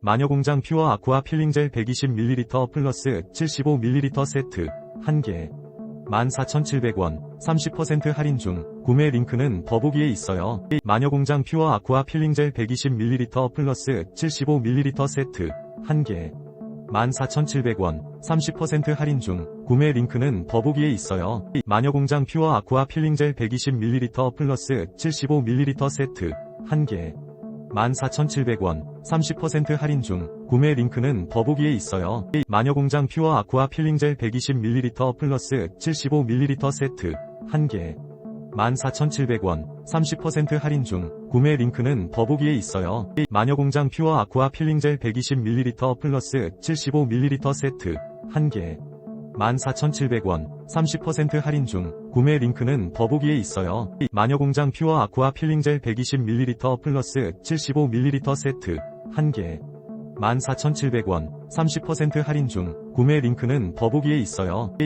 마녀공장 퓨어 아쿠아 필링젤 120ml 플러스 75ml 세트 1개 14,700원 30% 할인 중 구매 링크는 더보기에 있어요. 마녀공장 퓨어 아쿠아 필링젤 120ml 플러스 75ml 세트 1개 14,700원 30% 할인 중 구매 링크는 더보기에 있어요. 마녀공장 퓨어 아쿠아 필링젤 120ml 플러스 75ml 세트 1개 14,700원 30% 할인 중 구매 링크는 더보기에 있어요. 마녀공장 퓨어 아쿠아 필링젤 120ml 플러스 75ml 세트 1개 14,700원 30% 할인 중 구매 링크는 더보기에 있어요. 마녀공장 퓨어 아쿠아 필링젤 120ml 플러스 75ml 세트 1개 14,700원 30% 할인 중 구매 링크는 더보기에 있어요. 마녀공장 퓨어 아쿠아 필링젤 120ml 플러스 75ml 세트 1개 14,700원 30% 할인 중 구매 링크는 더보기에 있어요.